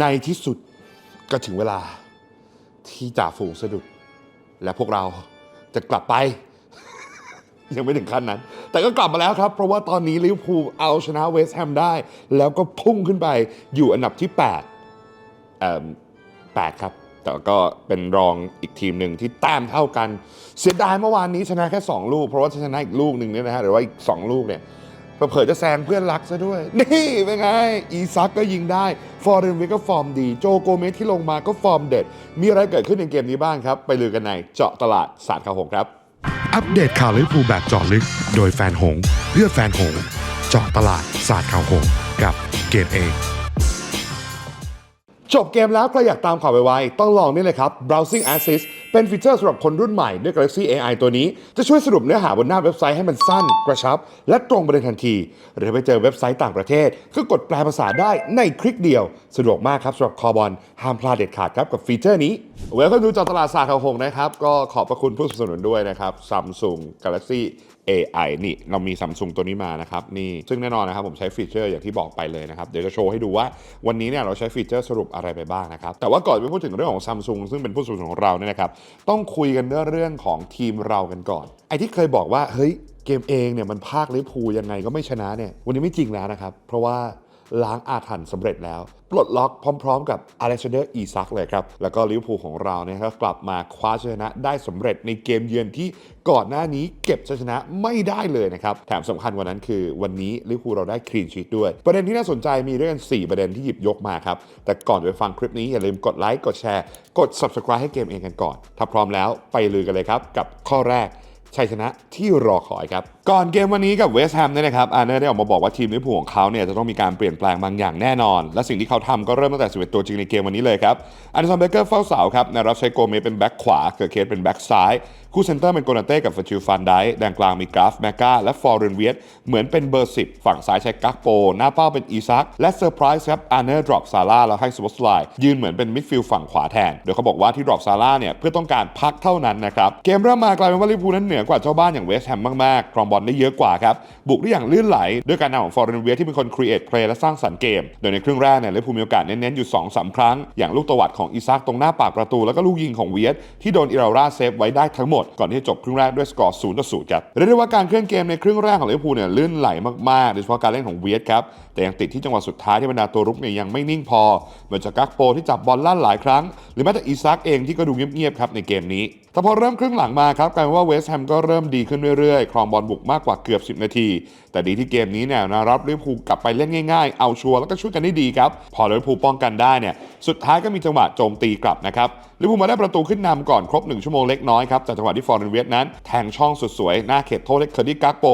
ในที่สุดก็ถึงเวลาที่จ่าฝูงสะดุด และพวกเราจะกลับไป ยังไม่ถึงขั้นนั้น แต่ก็กลับมาแล้วครับ เพราะว่าตอนนี้ลิเวอร์พูลเอาชนะเวสต์แฮมได้ แล้วก็พุ่งขึ้นไปอยู่อันดับที่8เอ่อ8ครับ แต่ก็เป็นรองอีกทีมหนึ่งที่แต้มเท่ากัน เสียดายเมื่อวานนี้ชนะแค่ 2 ลูก เพราะว่าถ้าชนะอีกลูกหนึ่งเนี่ยนะฮะหรือว่าอีก 2 ลูกเนี่ย เผลอจะแซงเพื่อนรักซะด้วย นี่เป็นไง อีซักก็ยิงได้ ฟอร์เรนวิกก็ฟอร์มดี โจโกเมสที่ลงมาก็ฟอร์มเด็ด มีอะไรเกิดขึ้นในเกมนี้บ้างครับ ไปลือกันในเจาะตลาดสารข่าวหงครับ อัปเดตข่าวลิเวอร์พูลแบบเจาะลึก โดยแฟนหง เพื่อแฟนหง เจาะตลาดศาสตร์ข่าวหง กับเกมเอง จบเกมแล้วใครอยากตามข่าวไวๆ ต้องลองนี่เลยครับ Browsing Assist เป็นฟีเจอร์สำหรับคนรุ่นใหม่ด้วย Galaxy AI ตัวนี้ จะช่วยสรุปเนื้อหาบนหน้าเว็บไซต์ให้มันสั้น กระชับ และตรงประเด็นทันที หรือไปเจอเว็บไซต์ต่างประเทศ ก็กดแปลภาษาได้ในคลิกเดียว สะดวกมากครับสำหรับคอบอลห้ามพลาดเด็ดขาดครับกับฟีเจอร์นี้เวลก็ดูจอตลาดศาสตร์ข่าหงนะครับก็ขอบพระคุณผู้สนับสนุนด้วยนะครับ Samsung Galaxy AI นี่เรามี Samsung ตัวนี้มานะครับนี่ซึ่งแน่นอนนะครับผมใช้ฟีเจอร์อย่างที่บอกไปเลยนะครับเดี๋ยวจะโชว์ให้ดูว่าวันนี้เนี่ยเราใช้ฟีเจอร์สรุปอะไรไปบ้างนะครับแต่ว่าก่อนไปพูดถึงเรื่องของ Samsung ซึ่งเป็นผู้สนับสนุนของเราเนี่ยนะครับต้องคุยกันเรื่องเรื่องของทีมเรากันก่อน ไอ้ที่เคยบอกว่าเฮ้ยเกมเองเนี่ยมันภาคลิเวอพูยังไงก็ไม่ชนะเนี่ยวันนี้ไม่จริงแล้วนะครับเพราะว่า ล้างอาถรรพ์สำเร็จแล้ว ปลดล็อกพร้อมๆ กับอเล็กซานเดอร์อีซักเลยครับ แล้วก็ลิเวอร์พูลของเราเนี่ยก็กลับมาคว้าชัยชนะได้สำเร็จในเกมเยือนที่ก่อนหน้านี้เก็บชัยชนะไม่ได้เลยนะครับ แถมสำคัญกว่านั้นคือวันนี้ลิเวอร์พูลเราได้คลีนชีตด้วย ประเด็นที่น่าสนใจมีเรื่อง4ประเด็นที่หยิบยกมาครับ แต่ก่อนจะไปฟังคลิปนี้อย่าลืมกดไลค์กดแชร์กด subscribe ให้เกมเองกันก่อน ถ้าพร้อมแล้วไปลือกันเลยครับกับข้อแรก ชัยชนะที่รอคอยครับ ก่อนเกมวันนี้กับเวสต์แฮมเนี่ยนะครับอาร์เน่ได้ออกมาบอกว่าทีมลิเวอร์พูลของเขาเนี่ยจะต้องมีการเปลี่ยนแปลงบางอย่างแน่นอน และสิ่งที่เขาทำก็เริ่มตั้งแต่สิบเอ็ดตัวจริงในเกมวันนี้เลยครับอันเดอร์สันเบเกอร์เฝ้าเสาครับในรับใช้โกเมเป็นแบ็คขวา เกิร์เคสเป็นแบ็คซ้าย คู่เซนเตอร์เป็นโกนาเต้กับฟจิลฟันไดแดงกลางมีกราฟแมกกาและฟอร์เรนเวียตเหมือนเป็นเบอร์ 10 ฝั่งซ้ายใช้กักโป หน้าเป้าเป็นอีซัก และเซอร์ไพรส์ครับอาร์เนอร์ดรอปซาร่าแล้วให้สวอตสไลน์ยืนเหมือนเป็นมิดฟิลด์ฝั่งขวาแทน โดยเขาบอกว่าที่ดรอปซาร่าเนี่ยเพื่อต้องการพักเท่านั้นนะครับ เกมเริ่มมากลายเป็นว่าลิเวอร์พูลนั้นเหนือกว่าเจ้าบ้านอย่างเวสต์แฮมมากๆครองบอลได้เยอะกว่าครับบุกได้อย่างลื่นไหลด้วยการนำของฟอร์เรนเวียที่เป็นคนครีเอทเพลย์และสร้างสรรค์เกม โดยในครึ่งแรกเนี่ยลิเวอร์พูลมีโอกาสเน้นๆอยู่2อสาครั้ง อย่างลูกตวัดของอีซักตรงหน้าปากประตู แล้วก็ลูกยิงของเวียตที่โดนอิราราเซฟไว้ได้ทั้งหมดก่อนที่จะจบครึ่งแรกด้วยสกอร์0ต่อ0ครับเรียกได้ว่าการเคลื่อนเกมในครึ่งแรกของลิเวอร์พูลเนี่ยลื่นไหลมากๆโดยเฉพาะการเล่นของเวียตครับแต่ยังติดที่จังหวะสุดท้ายที่บรรดาตัวรุกเนี่ยยังไม่นิ่งพอเหมือนจะกักโปที่จับบอลลั่นหลายครั้ง หรือแม้แต่อีซักเองที่ก็ดูเงียบๆครับในเกมนี้แต่พอเริ่มครึ่งหลังมาครับกลายเป็นว่าเวสต์แฮมก็เริ่มดีขึ้นเรื่อยๆ ครองบอลบุกมากกว่าเกือบ 10 นาที แต่ดีที่เกมนี้เนี่ยนะรับลิเวอร์พูลกลับไปเล่นง่ายๆ เอาชัวร์แล้วก็ช่วยกันได้ดีครับ พอลิเวอร์พูลป้องกันได้เนี่ย สุดท้ายก็มีจังหวะโจมตีกลับนะครับลิเวอร์พูลมาได้ประตูขึ้นนำก่อนครบ 1 ชั่วโมงเล็กน้อยครับจากจังหวะที่ฟอร์เรนเวียตนั้นแทงช่องสุดสวย หน้าเขตโทษเล็กเคอร์ดี้กักโป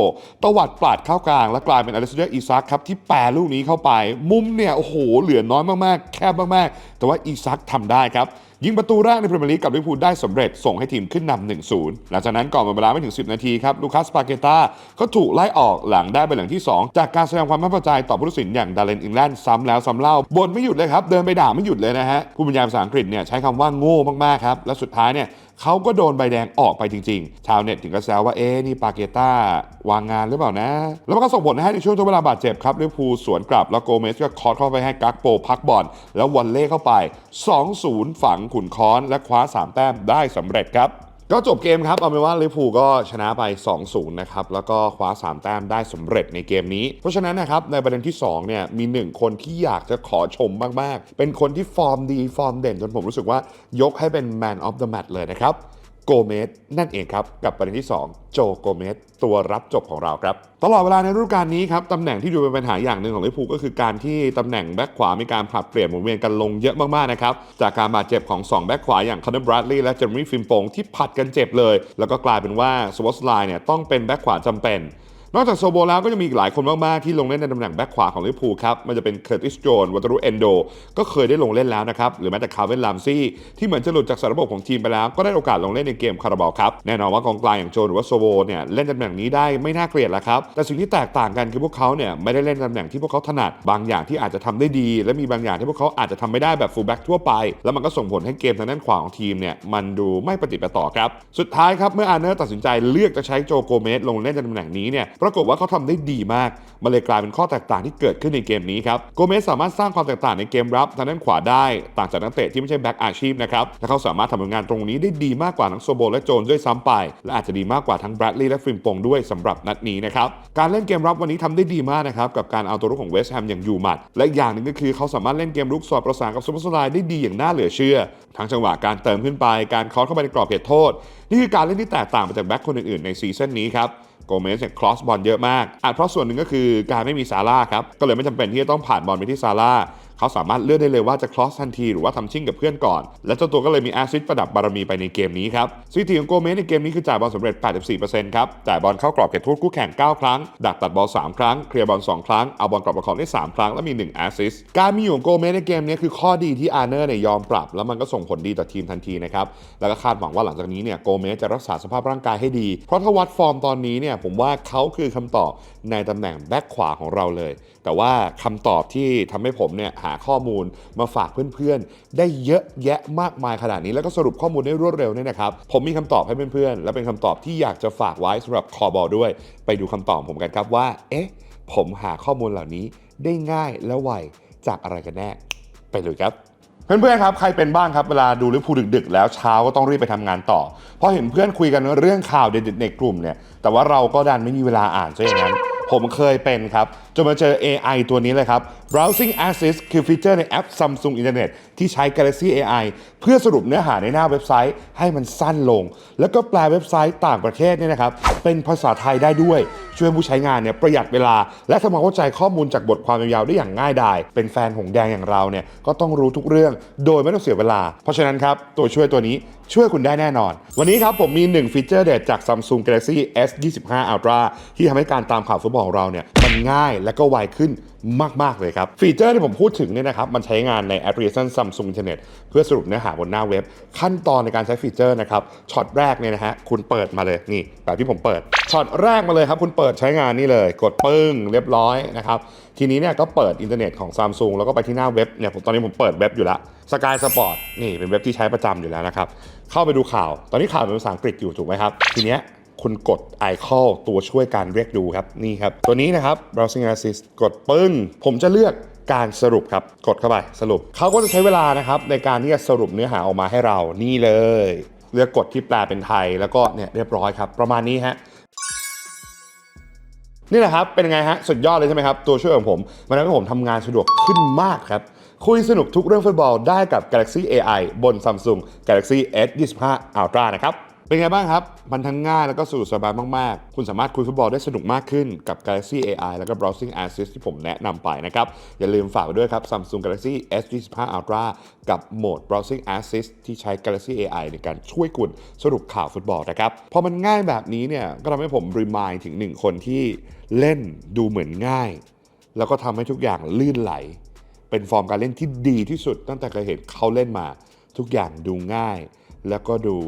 ตวัดปาดเข้ากลาง และกลายเป็นอเลสเดอร์อีซักครับที่แปรลูกนี้เข้าไป มุมเนี่ย โอ้โห เหลือน้อยมากๆ แคบมากๆ แต่ว่าอีซักทำได้ครับยิงประตูแรกในพรีเมียร์ลีกกับลิเวอร์พูลได้สำเร็จส่งให้ทีมขึ้นนำ 1-0 หลังจากนั้นก่อนมดเวลาไม่ถึง 10 นาทีครับลูคัสปาเกตาก็ถูกไล่ออกหลังได้ใบเหลืองที่ 2 จากการแสดงความไม่พอใจต่อผู้ตัดสินอย่างดาเลนอิงแลนด์ซ้ำแล้วซ้ำเล่าบ่นไม่หยุดเลยครับ เดินไปด่าไม่หยุดเลยนะฮะผู้บรรยายภาษาอังกฤษเนี่ยใช้คำว่าโง่มากๆครับ และสุดท้ายเนี่ย เขาก็โดนใบแดงออกไปจริงๆ ชาวเน็ตถึงก็แซวว่าเอ๊ะนี่ปาเกต้าวางงานหรือเปล่านะ แล้วมันก็ส่งผลให้ในช่วงทดเวลาบาดเจ็บครับลิเวอร์พูลสวนกลับแล้วโกเมสก็คอร์สเข้าไปให้กักโปพักบอลแล้ววันเล่เข้าไป 2-0 ฝังขุนค้อนและคว้า 3 แต้มได้สำเร็จครับ ก็จบเกมครับ เอาเป็นว่าลิเวอร์พูลก็ชนะไป 2-0 นะครับ แล้วก็คว้า 3 แต้มได้สำเร็จในเกมนี้ เพราะฉะนั้นนะครับ ในประเด็นที่ 2 เนี่ย มี 1 คนที่อยากจะขอชมมาก ๆ เป็นคนที่ฟอร์มดี ฟอร์มเด่น จนผมรู้สึกว่ายกให้เป็น Man of the Match เลยนะครับ โกเมสนั่นเองครับ กับประเด็นที่ 2 โจโกเมสตัวรับจบของเราครับ ตลอดเวลาในฤดูกาลนี้ครับตำแหน่งที่ดูเป็นปัญหาอย่างหนึ่งของลิเวอร์พูลก็คือการที่ตำแหน่งแบ็คขวามีการผลัดเปลี่ยนหมุนเวียนกันลงเยอะมากๆนะครับจากการบาดเจ็บของ 2 แบ็คขวาอย่างคอนเนอร์บรัดลีย์และเจอร์มี่ฟิมโปงที่ผัดกันเจ็บเลย แล้วก็กลายเป็นว่าสวอตสไลน์เนี่ยต้องเป็นแบ็คขวาจำเป็น นอกจากโซโบแล้วก็จะมีอีกหลายคนมากๆที่ลงเล่นในตำแหน่งแบ็คขวาของลิเวอร์พูลครับมันจะเป็นเคอร์ติสโจนวัตรุเอนโดก็เคยได้ลงเล่นแล้วนะครับหรือแม้แต่คาร์เวนลามซี่ที่เหมือนจะหลุดจากสารระบบของทีมไปแล้ว ก็ได้โอกาสลงเล่นในเกมคาราบาลครับแน่นอนว่ากองกลางอย่างโจนหรือว่าโซโบเนี่ยเล่นตำแหน่งนี้ได้ไม่น่าเกลียดแล้วครับแต่สิ่งที่แตกต่างกันคือพวกเขาเนี่ยไม่ได้เล่นตำแหน่งที่พวกเขาถนัดบางอย่างที่อาจจะทำได้ดี และมีบางอย่างที่พวกเขาอาจจะทำไม่ได้แบบฟูลแบ็กทั่วไป แล้วมันก็ส่งผลให้เกมทางด้านขวาของทีมเนี่ยมันดูไม่ปฏิปต่อครับสุดท้ายครับเมื่ออาร์เนอร์ตัดสินใจเลือกจะใช้โจโกเมสลงเล่นตำแหน่งนี้เนี่ยปรากฏว่าเขาทำได้ดีมาก มันเลยกลายเป็นข้อแตกต่างที่เกิดขึ้นในเกมนี้ครับ โกเมสสามารถสร้างความแตกต่างในเกมรับทางด้านขวาได้ ต่างจากนักเตะที่ไม่ใช่แบ็กอาชีพนะครับ และเขาสามารถทำผลงานตรงนี้ได้ดีมากกว่าทั้งโซโบและโจนด้วยซ้ำไป และอาจจะดีมากกว่าทั้งแบรดลีย์และฟริมปงด้วยสำหรับนัดนี้นะครับ การเล่นเกมรับวันนี้ทำได้ดีมากนะครับ กับการเอาตัวรุกของเวสต์แฮมอย่างยูมัด และอย่างหนึ่งก็คือเขาสามารถเล่นเกมรุกสอดประสานกับซูเปอร์สไลด์ได้ดีอย่างน่าเหลือเชื่อ ทั้งจังหวะการเติมขึ้นไป การคอสเข้าไปในกรอบเขตโทษ นี่คือการเล่นที่แตกต่างไปจากแบ็คคนอื่นๆในซีซั่นนี้ครับ โกเมสเนี่ยคลอสบอลเยอะมากอาจเพราะส่วนหนึ่งก็คือการไม่มีซาร่าครับก็เลยไม่จำเป็นที่จะต้องผ่านบอลไปที่ซาร่า เขาสามารถเลือกได้เลยว่าจะคลอสทันทีหรือว่าทำชิ่งกับเพื่อนก่อน และเจ้าตัวก็เลยมีแอสซิสประดับบารมีไปในเกมนี้ครับสถิติของโกเมสในเกมนี้คือจ่ายบอลสำเร็จ 84%ครับจ่ายบอลเข้ากรอบเขตโทษคู่แข่ง 9 ครั้ง ดักตัดบอล 3 ครั้ง เคลียร์บอล 2 ครั้ง เอาบอลกลับประคองได้ 3 ครั้ง และมี 1 แอสซิสการมีอยู่ของโกเมสในเกมนี้คือข้อดีที่อาร์เนอร์เนี่ยยอมปรับ แล้วมันก็ส่งผลดีต่อทีมทันทีนะครับ แล้วก็คาดหวังว่าหลังจากนี้เนี่ยโกเมสจะรักษาสภาพร่างกายให้ดี เพราะถ้าวัดฟอร์มตอนนี้เนี่ยผมว่าเขาคือคำตอบในตำแหน่งแบ็คขวาของเราเลย แต่ว่าคำตอบที่ทำให้ผมเนี่ยหาข้อมูลมาฝากเพื่อนๆ ได้เยอะแยะมากมายขนาดนี้แล้วก็สรุปข้อมูลได้รวดเร็วเนี่ยนะครับผมมีคำตอบให้เพื่อนๆ และเป็นคำตอบที่อยากจะฝากไว้สำหรับคอบอลด้วย ไปดูคำตอบผมกันครับว่า เอ๊ะ ผมหาข้อมูลเหล่านี้ได้ง่ายและไวจากอะไรกันแน่ ไปเลยครับเพื่อนๆครับใครเป็นบ้างครับเวลาดูลิเวอร์พูลดึกๆ แล้วเช้าก็ต้องรีบไปทำงานต่อพราะเห็นเพื่อนคุยกันเรื่องข่าวเด็ดๆในกลุ่มเนี่ยแต่ว่าเราก็ดันไม่มีเวลาอ่านซะอย่างนั้น ผมเคยเป็นครับจนมาเจอ AI ตัวนี้เลยครับ Browsing Assist คือฟีเจอร์ในแอป Samsung Internet ที่ใช้ Galaxy AI เพื่อสรุปเนื้อหาในหน้าเว็บไซต์ให้มันสั้นลง แล้วก็แปลเว็บไซต์ต่างประเทศเนี่ยนะครับเป็นภาษาไทยได้ด้วย ช่วยผู้ใช้งานเนี่ยประหยัดเวลา และทำความเข้าใจข้อมูลจากบทความยาวๆได้อย่างง่ายดาย เป็นแฟนหงแดงอย่างเราเนี่ยก็ต้องรู้ทุกเรื่องโดยไม่ต้องเสียเวลา เพราะฉะนั้นครับตัวช่วยตัวนี้ช่วยคุณได้แน่นอน วันนี้ครับผมมี 1 ฟีเจอร์เด็ดจาก Samsung Galaxy S 25 Ultra ที่ทำให้การตามข่าวฟุตบอลของเราเนี่ยมันง่ายและก็ไวขึ้นมาก ๆ เลยครับ ฟีเจอร์ที่ผมพูดถึงเนี่ยนะครับมันใช้งานในแอปพลิเคชัน Samsung Internet เพื่อสรุปเนื้อหาบนหน้าเว็บ ขั้นตอนในการใช้ฟีเจอร์นะครับช็อตแรกเนี่ยนะฮะคุณเปิดมาเลยนี่แบบที่ผมเปิดช็อตแรกมาเลยครับคุณเปิดใช้งานนี่เลย กดปึ้งเรียบร้อยนะครับทีนี้เนี่ยก็เปิดอินเทอร์เน็ตของ Samsung แล้วก็ไปที่หน้าเว็บเนี่ยผมตอนนี้ผมเปิดเว็บอยู่แล้ว Sky Sport นี่เป็นเว็บที่ใช้ประจำอยู่แล้วนะครับเข้าไปดูข่าว ตอนนี้ข่าวเป็นภาษาอังกฤษอยู่ถูกไหมครับทีเนี้ย คุณกด icon ตัวช่วยการเรียกดูครับ นี่ครับ ตัวนี้นะครับ browsing assist กดปึ้ง ผมจะเลือกการสรุปครับ กดเข้าไปสรุป เขาก็จะใช้เวลานะครับ ในการที่จะสรุปเนื้อหาออกมาให้เรานี่เลย เลือกกดที่แปลเป็นไทยแล้วก็เนี่ยเรียบร้อยครับ ประมาณนี้ฮะนี่แหละครับ เป็นไงฮะ สุดยอดเลยใช่ไหมครับ ตัวช่วยของผม มันทำให้ผมทำงานสะดวกขึ้นมากครับ คุยสนุกทุกเรื่องฟุตบอลได้กับ Galaxy AI บน Samsung Galaxy S 25 Ultra นะครับ เป็นไงบ้างครับ มันทั้งง่ายแล้วก็สะดวกสบายมาก ๆ คุณสามารถคุยฟุตบอลได้สนุกมากขึ้นกับ Galaxy AI แล้วก็ Browsing Assist ที่ผมแนะนำไปนะครับ อย่าลืมฝากไว้ด้วยครับ Samsung Galaxy S 25 Ultra กับโหมด Browsing Assist ที่ใช้ Galaxy AI ในการช่วยคุณสรุปข่าวฟุตบอลนะครับ พอมันง่ายแบบนี้เนี่ย ก็ทำให้ผมรีมายถึงหนึ่งคนที่เล่นดูเหมือนง่าย แล้วก็ทำให้ทุกอย่างลื่นไหล เป็นฟอร์มการเล่นที่ดีที่สุด ตั้งแต่เคยเห็นเขาเล่นมา ทุกอย่างดูง่าย แล้วก็ดู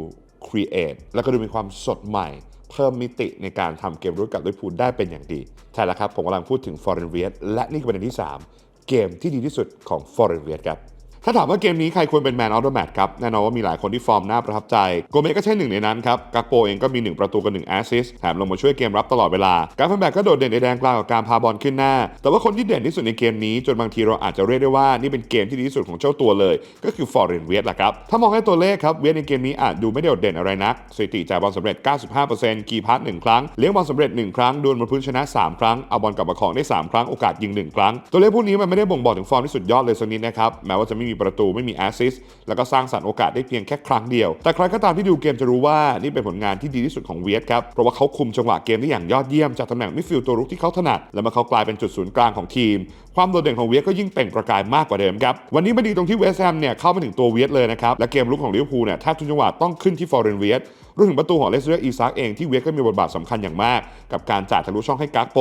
Create แล้วก็ดูมีความสดใหม่ เพิ่มมิติในการทำเกมรู้กับด้วยพูดได้เป็นอย่างดี ใช่แล้วครับ ผมกำลังพูดถึง Foreign v i e t และนี่คือประเด็นที่ 3 เกมที่ดีที่สุดของ Foreign v i e t ครับ ถ้าถามว่าเกมนี้ใครควรเป็นแมนออฟเดอะแมตครับ แน่นอนว่ามีหลายคนที่ฟอร์มน่าประทับใจ โกเมก็ใช่หนึ่งในนั้นครับกากโปเองก็มี 1 ประตูกับ1แอสซิสแถมลงมาช่วยเกมรับตลอดเวลา การฟันแบกก็โดดเด่นในแดนกลางกับการพาบอลขึ้นหน้า แต่ว่าคนที่เด่นที่สุดในเกมนี้จนบางทีเราอาจจะเรียกได้ว่านี่เป็นเกมที่ดีที่สุดของเจ้าตัวเลย ก็คือฟอร์เรนเวียตละครับถ้ามองให้ตัวเลขครับเวียตในเกมนี้อาจดูไม่ได้โดดเด่นอะไรนักสถิติจ่ายบอลสำเร็จ 95%กีพาร์ต1ครั้งเลี้ยงบอลสำเร็จ 1 ครั้งดวลบนพื้นชนะ 3 ครั้งเอาบอลกลับมาของได้ 3 ครั้งโอกาสยิง 1 ครั้ง ตัวเลขพวกนี้มันไม่ได้บ่งบอกถึงฟอร์มที่สุดยอดเลยสักนิดนะครับแม้ว่าจะไม่มีประตูไม่มีแอสซิสต์แล้วก็สร้างสรรค์โอกาสได้เพียงแค่ครั้งเดียว แต่ใครก็ตามที่ดูเกมจะรู้ว่านี่เป็นผลงานที่ดีที่สุดของเวียดครับ เพราะว่าเขาคุมจังหวะเกมได้อย่างยอดเยี่ยมจากตำแหน่งมิดฟิลด์ตัวรุกที่เขาถนัด และเมื่อเขากลายเป็นจุดศูนย์กลางของทีม ความโดดเด่นของเวียดก็ยิ่งเปล่งประกายมากกว่าเดิมครับวันนี้มาดีตรงที่เวสแฮมเนี่ยเข้ามาถึงตัวเวียดเลยนะครับและเกมลุกของลิเวอร์พูลเนี่ยแทบทุกจังหวะต้องขึ้นที่ฟอร์เรนเวียด รวมถึงประตูของเลสเตอร์อีซักเองที่เวียตก็มีบทบาทสำคัญอย่างมาก กับการจ่ายทะลุช่องให้กักโป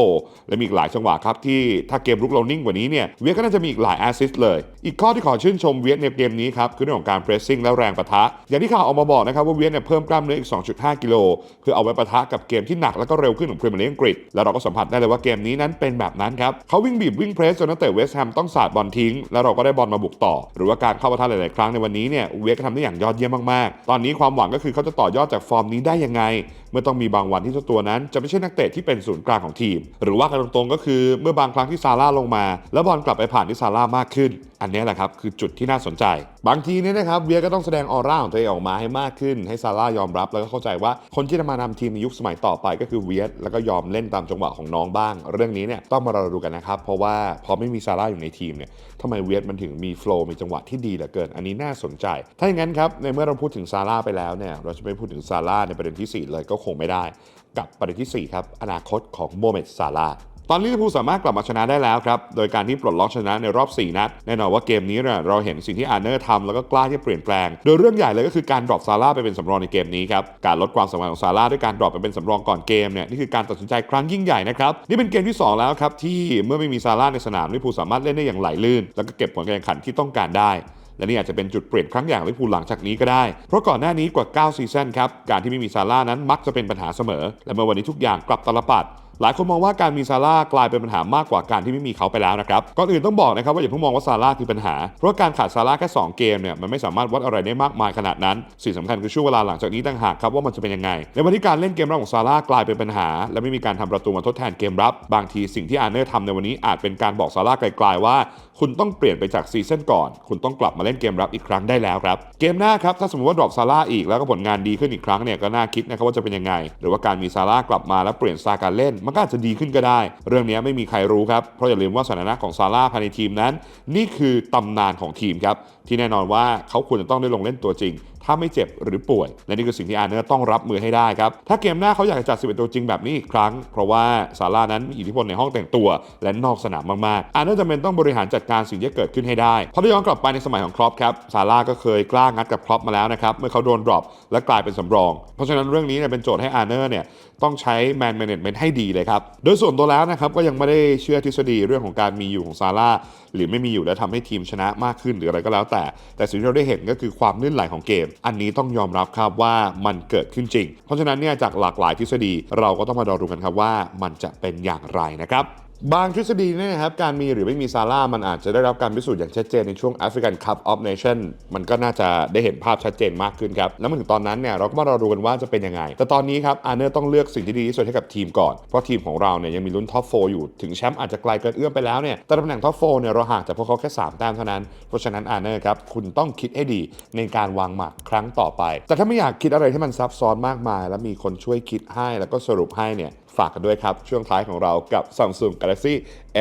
และมีอีกหลายจังหวะครับที่ถ้าเกมลุกเรานิ่งกว่านี้เนี่ยเวียตก็น่าจะมีอีกหลายแอสซิสต์เลย อีกข้อที่ขอชื่นชมเวียตในเกมนี้ครับคือเรื่องของการเพรสซิ่งและแรงปะทะ อย่างที่ข่าวออกมาบอกนะครับว่าเวียตเนี่ยเพิ่มกล้ามเนื้ออีก 2.5 กิโลเพื่อเอาไว้ปะทะกับเกมที่หนักและก็เร็วขึ้นของพรีเมียร์ลีกอังกฤษแล้วเราก็สัมผัสได้เลยว่าเกมนี้นั้นเป็นแบบนั้นครับเขาวิ่งบีบวิ่งเพรสจนนักเตะเวสต์แฮมต้องสาดบอลทิ้ง แล้วเราก็ได้บอลมาบุกต่อ หรือว่าการเข้าปะทะหลาย ๆ ครั้งในวันนี้เนี่ยเวกทำได้อย่างยอดเยี่ยมมาก ๆ ตอนนี้ความหวังก็คือเขาจะต่อยอดจากฟอร์มนี้ได้ยังไง เมื่อต้องมีบางวันที่เจ้าตัวนั้นจะไม่ใช่นักเตะที่เป็นศูนย์กลางของทีม หรือว่ากันตรงๆก็คือเมื่อบางครั้งที่ซาร่าลงมา แล้วบอลกลับไปผ่านที่ซาร่ามากขึ้น อันนี้แหละครับคือจุดที่น่าสนใจ บางทีเนี่ยนะครับเวียก็ต้องแสดงออร่าของตัวเองออกมาให้มากขึ้น ให้ซาร่ายอมรับแล้วก็เข้าใจว่าคนที่จะมานำทีมในยุคสมัยต่อไปก็คือเวียแล้วก็ยอมเล่นตามจังหวะของน้องบ้าง เรื่องนี้เนี่ยต้องมารอดูกันนะครับเพราะว่าพอไม่มีซาร่าอยู่ในทีมเนี่ยทำไมเวียมันถึงมีโฟล์มีจังหวะที่ดีเหลือเกิน อันนี้น่าสนใจ ถ้าอย่างนั้นครับในเมื่อเราพูดถึงซาร่าไปแล้วเนี่ยเราจะไม่พูดถึงซาร่าในประเด็นที่สี่เลยก็คงไม่ได้ กับประเด็นที่ 4 ครับ อนาคตของโมเมดซาลาตอนนี้ลิเวอร์พูลสามารถกลับมาชนะได้แล้วครับ โดยการที่ปลดล็อกชนะในรอบ 4 นัด แน่นอนว่าเกมนี้เนี่ยเราเห็นสิ่งที่อาร์เนอร์ทำแล้วก็กล้าที่จะเปลี่ยนแปลง โดยเรื่องใหญ่เลยก็คือการดรอปซาร่าไปเป็นสำรองในเกมนี้ครับ การลดความสำคัญของซาร่าด้วยการดรอปไปเป็นสำรองก่อนเกมเนี่ยนี่คือการตัดสินใจครั้งยิ่งใหญ่นะครับ นี่เป็นเกมที่ 2 แล้วครับที่เมื่อไม่มีซาร่าในสนามลิเวอร์พูลสามารถเล่นได้อย่างไหลลื่น แล้วก็เก็บผลการแข่งขันที่ต้องการได้ และนี่อาจจะเป็นจุดเปลี่ยนครั้งอย่างลิเวอร์พูลหลังจากนี้ก็ได้ เพราะก่อนหน้านี้กว่า 9 ซีซั่นครับ การที่ไม่มีซาร่านั้นมักจะเป็นปัญหาเสมอ และเมื่อวันนี้ทุกอย่างกลับตลปัดหลายคนมองว่าการมีซาร่ากลายเป็นปัญหามากกว่าการที่ไม่มีเขาไปแล้วนะครับ ก่อนอื่นต้องบอกนะครับว่าอย่าเพิ่งมองว่าซาร่าคือปัญหา เพราะการขาดซาร่าแค่ 2 เกมเนี่ยมันไม่สามารถวัดอะไรได้มากมายขนาดนั้น สิ่งสำคัญคือช่วงเวลาหลังจากนี้ต่างหากครับว่ามันจะเป็นยังไง ในวันที่การเล่นเกมรับของซาร่ากลายเป็นปัญหา และไม่มีการทำประตูมาทดแทนเกมรับ บางทีสิ่งที่อาร์เนอร์ทำในวันนี้อาจเป็นการบอกซาร่าไกลๆว่าคุณต้องเปลี่ยนไปจากซีซั่นก่อน คุณต้องกลับมาเล่นเกมรับอีกครั้งได้แล้วครับ เกมหน้าครับถ้าสมมติว่าดรอปซาร่าอีกแล้วก็ผลงานดีขึ้นอีกครั้งเนี่ยก็น่าคิดนะครับว่าจะเป็นยังไง หรือว่าการมีซาร่ากลับมาแล้วเปลี่ยนสไตล์การเล่น มันก็อาจจะดีขึ้นก็ได้ เรื่องนี้ไม่มีใครรู้ครับเพราะอย่าลืมว่าสถานะของซาร่าภายในทีมนั้น นี่คือตำนานของทีมครับที่แน่นอนว่าเขาควรจะต้องได้ลงเล่นตัวจริง ถ้าไม่เจ็บหรือป่วย และนี่คือสิ่งที่อาร์เนอร์ต้องรับมือให้ได้ครับ ถ้าเกมหน้าเขาอยากจะจัด11ตัวจริงแบบนี้อีกครั้ง เพราะว่าซาร่านั้นมีอิทธิพลในห้องแต่งตัว และนอกสนามมากๆ อาร์เนอร์จำเป็นต้องบริหารจัดการสิ่งที่เกิดขึ้นให้ได้เพราะถ้าย้อนกลับไปในสมัยของครอปครับซาร่าก็เคยกล้างัดกับครอปมาแล้วนะครับเมื่อเขาโดนดรอปและกลายเป็นสำรอง เพราะฉะนั้นเรื่องนี้เนี่ยเป็นโจทย์ให้อาร์เนอร์เนี่ยต้องใช้แมนแมネจเมนต์ให้ดีเลยครับโดยส่วนตัวแล้วนะครับก็ยังไม่ได้เชื่อทฤษฎีเรื่องของการมีอยู่ของซาร่าหรือไม่มีอยู่แล้วทำให้ทีมชนะมากขึ้นหรืออะไรก็แล้วแต่ แต่สิ่งที่เราได้เห็นก็คือความลื่นไหลของเกมอันนี้ต้องยอมรับครับว่ามันเกิดขึ้นจริง เพราะฉะนั้นเนี่ยจากหลากหลายทฤษฎีเราก็ต้องมาดอดูกันครับว่ามันจะเป็นอย่างไรนะครับ บางทฤษฎีเนี่ยนะครับการมีหรือไม่มีซาร่ามันอาจจะได้รับการพิสูจน์อย่างชัดเจนในช่วง African Cup of Nation มันก็น่าจะได้เห็นภาพชัดเจนมากขึ้นครับ แล้วมาถึงตอนนั้นเนี่ยเราก็มารอดูกันว่าจะเป็นยังไง แต่ตอนนี้ครับอาร์เนอร์ต้องเลือกสิ่งที่ดีที่สุดให้กับทีมก่อน เพราะทีมของเราเนี่ยยังมีลุ้นท็อปโฟอยู่ถึงแชมป์อาจจะไกลเกินเอื้อมไปแล้วเนี่ยแต่ตำแหน่งท็อปโฟเนี่ยเราห่างจากพวกเขาแค่3แต้มเท่านั้นเพราะฉะนั้นอาร์เนอร์ครับคุณต้องคิดให้ดีในการวางหมากครั้งต่อไป แต่ถ้าไม่อยากคิดอะไรที่มันซับซ้อนมากมาย แล้วมีคนช่วยคิดให้แล้วก็สรุปให้เนี่ย ฝากกันด้วยครับ ช่วงท้ายของเรากับ Samsung Galaxy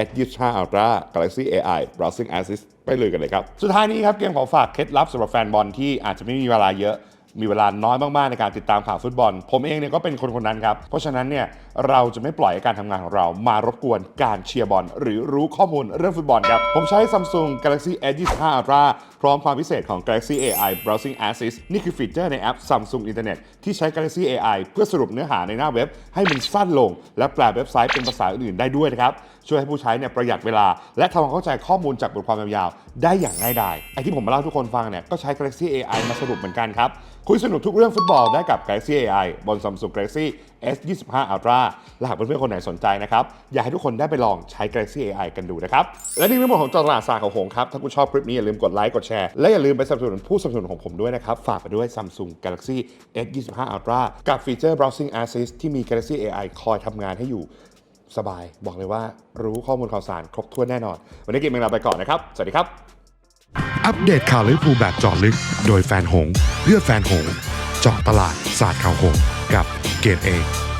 S25 Ultra Galaxy AI Browsing Assist ไปเลยกันเลยครับ สุดท้ายนี้ครับ เกมของฝากเคล็ดลับสำหรับแฟนบอลที่อาจจะไม่มีเวลาเยอะมีเวลาน้อยมาก ๆ ในการติดตามข่าวฟุตบอล ผมเองเนี่ยก็เป็นคนคนนั้นครับ เพราะฉะนั้นเนี่ยเราจะไม่ปล่อยใหการทำงานของเรามารบกวนการเชียร์บอล หรือรู้ข้อมูลเรื่องฟุตบอลครับ ผมใช้ Samsung Galaxy S25 Ultra พร้อมความพิเศษของ Galaxy AI Browsing Assist นี่คือฟีเจอร์ในแอป Samsung Internet ที่ใช้ Galaxy AI เพื่อสรุปเนื้อหาในหน้าเว็บ ให้มันสั้นลง และแปลเว็บไซต์เป็นภาษาอื่นๆได้ด้วยนะครับ ช่วยให้ผู้ใช้เนี่ยประหยัดเวลา และทำความเข้าใจข้อมูลจากบทความยาวๆได้อย่างง่ายดายไอที่ผมมาเล่าทุกคนฟังเนี่ยก็ใช้ Galaxy AI มาสรุปเหมือนกันครับคุยสนุกทุกเรื่องฟุตบอลได้กับ Galaxy AI บน Samsung Galaxy S25 Ultra และหากเพื่อนๆคนไหนสนใจนะครับ อยากให้ทุกคนได้ไปลองใช้ Galaxy AI กันดูนะครับ และนี่คือทั้งหมดของจอตลาดศาสตร์ของหงครับ ถ้าคุณชอบคลิปนี้อย่าลืมกดไลค์กดแชร์ และอย่าลืมไปสนับสนุนผู้สนับสนุนของผมด้วยนะครับ ฝากไปด้วย Samsung Galaxy S25 Ultra กับฟีเจอร์ Browsing Assist ที่มี Galaxy AI คอยทำงานให้อยู่สบาย บอกเลยว่ารู้ข้อมูลข่าวสารครบถ้วนแน่นอน วันนี้เกมเองลาไปก่อนนะครับ สวัสดีครับ อัปเดตข่าวลิเวอร์พูลแบบเจาะลึก โดยแฟนหง เพื่อแฟนหง เจาะตลาดศาสตร์ข่าวหง กับเกรดเอ